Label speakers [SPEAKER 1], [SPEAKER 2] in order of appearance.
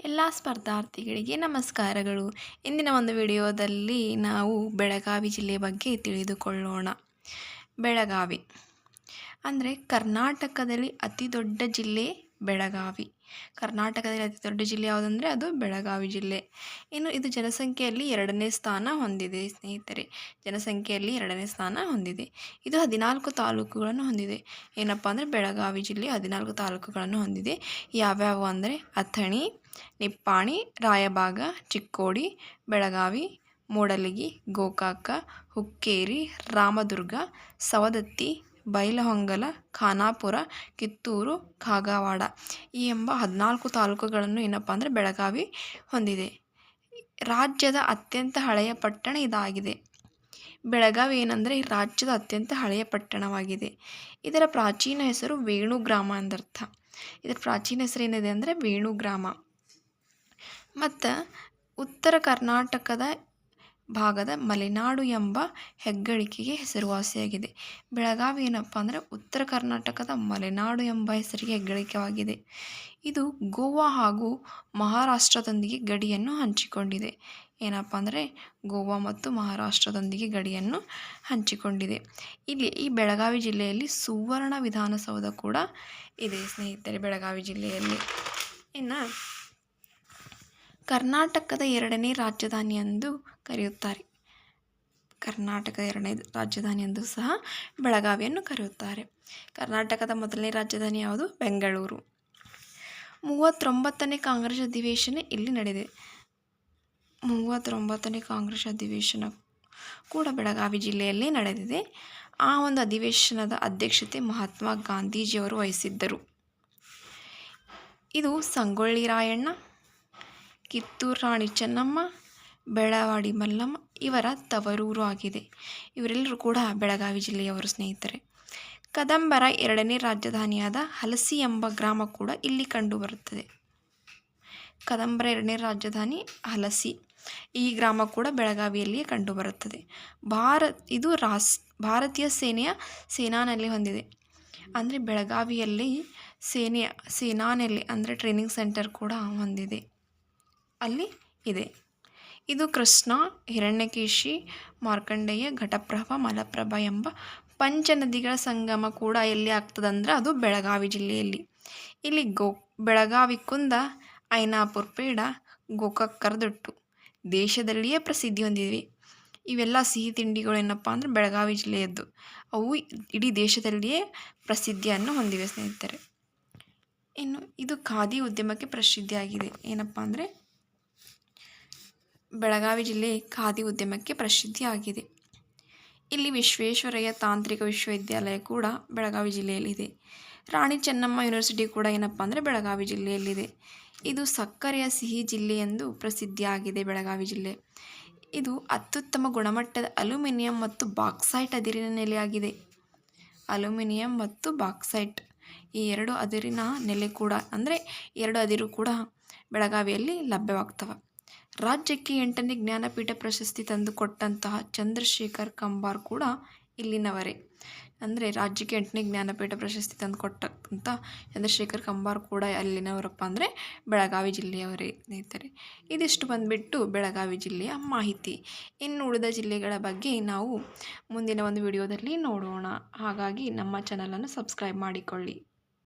[SPEAKER 1] ಎಲ್ಲ ಸ್ಪರ್ಧಾರ್ಥಿಗಳಿಗೆ ನಮಸ್ಕಾರಗಳು. ಇಂದಿನ ಒಂದು ವಿಡಿಯೋದಲ್ಲಿ ನಾವು ಬೆಳಗಾವಿ ಜಿಲ್ಲೆಯ ಬಗ್ಗೆ ತಿಳಿದುಕೊಳ್ಳೋಣ. ಬೆಳಗಾವಿ ಅಂದರೆ ಕರ್ನಾಟಕದಲ್ಲಿ ಅತಿ ದೊಡ್ಡ ಜಿಲ್ಲೆ ಬೆಳಗಾವಿ. ಕರ್ನಾಟಕದಲ್ಲಿ ಅತಿ ದೊಡ್ಡ ಜಿಲ್ಲೆ ಯಾವುದಂದರೆ ಅದು ಬೆಳಗಾವಿ ಜಿಲ್ಲೆ. ಇನ್ನು ಇದು ಜನಸಂಖ್ಯೆಯಲ್ಲಿ ಎರಡನೇ ಸ್ಥಾನ ಹೊಂದಿದೆ ಸ್ನೇಹಿತರೆ. ಜನಸಂಖ್ಯೆಯಲ್ಲಿ ಎರಡನೇ ಸ್ಥಾನ ಹೊಂದಿದೆ. ಇದು ಹದಿನಾಲ್ಕು ತಾಲೂಕುಗಳನ್ನು ಹೊಂದಿದೆ. ಏನಪ್ಪ ಅಂದರೆ ಬೆಳಗಾವಿ ಜಿಲ್ಲೆ ಹದಿನಾಲ್ಕು ತಾಲೂಕುಗಳನ್ನು ಹೊಂದಿದೆ. ಯಾವ್ಯಾವು ಅಂದರೆ ಅಥಣಿ ನಿಪ್ಪಾಣಿ ರಾಯಬಾಗ ಚಿಕ್ಕೋಡಿ, ಬೆಳಗಾವಿ, ಮೂಡಲಗಿ, ಗೋಕಾಕ, ಹುಕ್ಕೇರಿ, ರಾಮದುರ್ಗ, ಸವದತ್ತಿ, ಬೈಲಹೊಂಗಲ, ಖಾನಾಪುರ, ಕಿತ್ತೂರು ಕಾಗವಾಡ ಈ ಎಂಬ ಹದಿನಾಲ್ಕು ತಾಲೂಕುಗಳನ್ನು ಏನಪ್ಪ ಅಂದರೆ ಬೆಳಗಾವಿ ಹೊಂದಿದೆ. ರಾಜ್ಯದ ಅತ್ಯಂತ ಹಳೆಯ ಪಟ್ಟಣ ಇದಾಗಿದೆ. ಬೆಳಗಾವಿ ಏನಂದರೆ ರಾಜ್ಯದ ಅತ್ಯಂತ ಹಳೆಯ ಪಟ್ಟಣವಾಗಿದೆ. ಇದರ ಪ್ರಾಚೀನ ಹೆಸರು ವೇಣು ಗ್ರಾಮ ಎಂದರ್ಥ ಇದರ ಪ್ರಾಚೀನ ಹೆಸರು ಏನಿದೆ ಅಂದರೆ ವೇಣು ಗ್ರಾಮ ಮತ್ತು ಉತ್ತರ ಕರ್ನಾಟಕದ ಭಾಗದ ಮಲೆನಾಡು ಎಂಬ ಹೆಗ್ಗಳಿಕೆಗೆ ಹೆಸರುವಾಸಿಯಾಗಿದೆ. ಬೆಳಗಾವಿ ಏನಪ್ಪ ಅಂದರೆ ಉತ್ತರ ಕರ್ನಾಟಕದ ಮಲೆನಾಡು ಎಂಬ ಹೆಸರಿಗೆ ಹೆಗ್ಗಳಿಕೆಯಾಗಿದೆ. ಇದು ಗೋವಾ ಹಾಗೂ ಮಹಾರಾಷ್ಟ್ರದೊಂದಿಗೆ ಗಡಿಯನ್ನು ಹಂಚಿಕೊಂಡಿದೆ. ಏನಪ್ಪ ಅಂದರೆ ಗೋವಾ ಮತ್ತು ಮಹಾರಾಷ್ಟ್ರದೊಂದಿಗೆ ಗಡಿಯನ್ನು ಹಂಚಿಕೊಂಡಿದೆ. ಇಲ್ಲಿ ಈ ಬೆಳಗಾವಿ ಜಿಲ್ಲೆಯಲ್ಲಿ ಸುವರ್ಣ ವಿಧಾನಸೌಧ ಕೂಡ ಇದೆ ಸ್ನೇಹಿತರೆ ಬೆಳಗಾವಿ ಜಿಲ್ಲೆಯಲ್ಲಿ. ಇನ್ನು ಕರ್ನಾಟಕದ ಎರಡನೇ ರಾಜಧಾನಿ ಎಂದು ಕರೆಯುತ್ತಾರೆ. ಕರ್ನಾಟಕದ ಎರಡನೇ ರಾಜಧಾನಿ ಎಂದು ಸಹ ಬೆಳಗಾವಿಯನ್ನು ಕರೆಯುತ್ತಾರೆ. ಕರ್ನಾಟಕದ ಮೊದಲನೇ ರಾಜಧಾನಿ ಯಾವುದು? ಬೆಂಗಳೂರು. ಮೂವತ್ತೊಂಬತ್ತನೇ ಕಾಂಗ್ರೆಸ್ ಅಧಿವೇಶನ ಇಲ್ಲಿ ನಡೆದಿದೆ. ಮೂವತ್ತೊಂಬತ್ತನೇ ಕಾಂಗ್ರೆಸ್ ಅಧಿವೇಶನ ಕೂಡ ಬೆಳಗಾವಿ ಜಿಲ್ಲೆಯಲ್ಲಿ ನಡೆದಿದೆ. ಆ ಒಂದು ಅಧಿವೇಶನದ ಅಧ್ಯಕ್ಷತೆ ಮಹಾತ್ಮ ಗಾಂಧೀಜಿಯವರು ವಹಿಸಿದ್ದರು. ಇದು ಸಂಗೊಳ್ಳಿ ರಾಯಣ್ಣ ಕಿತ್ತೂರು ರಾಣಿ ಚೆನ್ನಮ್ಮ, ಬೆಳವಾಡಿ ಮಲ್ಲಮ್ಮ ಇವರ ತವರೂರು ಆಗಿದೆ. ಇವರೆಲ್ಲರೂ ಕೂಡ ಬೆಳಗಾವಿ ಜಿಲ್ಲೆಯವರು ಸ್ನೇಹಿತರೆ. ಕದಂಬರ ಎರಡನೇ ರಾಜಧಾನಿಯಾದ ಹಲಸಿ ಎಂಬ ಗ್ರಾಮ ಕೂಡ ಇಲ್ಲಿ ಕಂಡುಬರುತ್ತದೆ ಕದಂಬರ ಎರಡನೇ ರಾಜಧಾನಿ ಹಲಸಿ. ಈ ಗ್ರಾಮ ಕೂಡ ಬೆಳಗಾವಿಯಲ್ಲಿಯೇ ಕಂಡುಬರುತ್ತದೆ ಭಾರತ್, ಇದು ರಾಸ್, ಭಾರತೀಯ ಸೇನೆಯ ಸೇನಾನೆಲೆ ಹೊಂದಿದೆ. ಅಂದರೆ ಬೆಳಗಾವಿಯಲ್ಲಿ ಸೇನೆಯ, ಸೇನಾನೆಲೆ ಅಂದರೆ ಟ್ರೈನಿಂಗ್ ಸೆಂಟರ್ ಕೂಡ ಹೊಂದಿದೆ. ಅಲ್ಲಿ ಇದೆ. ಇದು ಕೃಷ್ಣ, ಹಿರಣ್ಯಕೇಶಿ, ಮಾರ್ಕಂಡೇಯ, ಘಟಪ್ರಭ, ಮಲಪ್ರಭಾ ಎಂಬ ಪಂಚ ನದಿಗಳ ಸಂಗಮ ಕೂಡ ಎಲ್ಲಿ ಆಗ್ತದಂದ್ರೆ ಅದು ಬೆಳಗಾವಿ ಜಿಲ್ಲೆಯಲ್ಲಿ. ಇಲ್ಲಿ ಗೋ, ಬೆಳಗಾವಿ ಕುಂದ, ಐನಾಪುರ್ ಪೇಡ ಗೋಕಾಕ್ ಕರದೊಟ್ಟು ದೇಶದಲ್ಲಿಯೇ ಪ್ರಸಿದ್ಧಿ ಹೊಂದಿವೆ ಇವೆಲ್ಲ ಸಿಹಿ ತಿಂಡಿಗಳು ಏನಪ್ಪ ಅಂದರೆ ಬೆಳಗಾವಿ ಜಿಲ್ಲೆಯದ್ದು. ಅವು ಇಡೀ ದೇಶದಲ್ಲಿಯೇ ಪ್ರಸಿದ್ಧಿಯನ್ನು ಹೊಂದಿವೆ ಸ್ನೇಹಿತರೆ. ಇನ್ನು ಇದು ಖಾದಿ ಉದ್ಯಮಕ್ಕೆ ಪ್ರಸಿದ್ಧಿಯಾಗಿದೆ. ಏನಪ್ಪ ಅಂದರೆ ಬೆಳಗಾವಿ ಜಿಲ್ಲೆ ಖಾದಿ ಉದ್ಯಮಕ್ಕೆ ಪ್ರಸಿದ್ಧಿಯಾಗಿದೆ. ಇಲ್ಲಿ ವಿಶ್ವೇಶ್ವರಯ್ಯ ತಾಂತ್ರಿಕ ವಿಶ್ವವಿದ್ಯಾಲಯ ಕೂಡ ಬೆಳಗಾವಿ ಜಿಲ್ಲೆಯಲ್ಲಿದೆ. ರಾಣಿ ಚೆನ್ನಮ್ಮ ಯೂನಿವರ್ಸಿಟಿ ಕೂಡ ಏನಪ್ಪ ಅಂದರೆ ಬೆಳಗಾವಿ ಜಿಲ್ಲೆಯಲ್ಲಿದೆ. ಇದು ಸಕ್ಕರೆಯ ಸಿಹಿ ಜಿಲ್ಲೆ ಎಂದು ಪ್ರಸಿದ್ಧಿಯಾಗಿದೆ ಬೆಳಗಾವಿ ಜಿಲ್ಲೆ. ಇದು ಅತ್ಯುತ್ತಮ ಗುಣಮಟ್ಟದ ಅಲ್ಯೂಮಿನಿಯಂ ಮತ್ತು ಬಾಕ್ಸೈಟ್ ಅದಿರಿನ ನೆಲೆಯಾಗಿದೆ. ಅಲ್ಯೂಮಿನಿಯಂ ಮತ್ತು ಬಾಕ್ಸೈಟ್ ಈ ಎರಡು ಅದಿರಿನ ನೆಲೆ ಕೂಡ ಅಂದರೆ ಎರಡು ಅದಿರು ಕೂಡ ಬೆಳಗಾವಿಯಲ್ಲಿ ಲಭ್ಯವಾಗ್ತವೆ. ರಾಜ್ಯಕ್ಕೆ ಎಂಟನೇ ಜ್ಞಾನಪೀಠ ಪ್ರಶಸ್ತಿ ತಂದುಕೊಟ್ಟಂತಹ ಚಂದ್ರಶೇಖರ್ ಕಂಬಾರ್ ಕೂಡ ಇಲ್ಲಿನವರೇ. ಅಂದರೆ ರಾಜ್ಯಕ್ಕೆ ಎಂಟನೇ ಜ್ಞಾನಪೀಠ ಪ್ರಶಸ್ತಿ ತಂದುಕೊಟ್ಟಂಥ ಚಂದ್ರಶೇಖರ್ ಕಂಬಾರ್ ಕೂಡ ಅಲ್ಲಿನವರಪ್ಪ ಅಂದರೆ ಬೆಳಗಾವಿ ಜಿಲ್ಲೆಯವರೇ ಸ್ನೇಹಿತರೆ. ಇದಿಷ್ಟು ಬಂದುಬಿಟ್ಟು ಬೆಳಗಾವಿ ಜಿಲ್ಲೆಯ ಮಾಹಿತಿ. ಇನ್ನು ಉಳಿದ ಜಿಲ್ಲೆಗಳ ಬಗ್ಗೆ ನಾವು ಮುಂದಿನ ಒಂದು ವಿಡಿಯೋದಲ್ಲಿ ನೋಡೋಣ. ಹಾಗಾಗಿ ನಮ್ಮ ಚಾನಲನ್ನು ಸಬ್ಸ್ಕ್ರೈಬ್ ಮಾಡಿಕೊಳ್ಳಿ.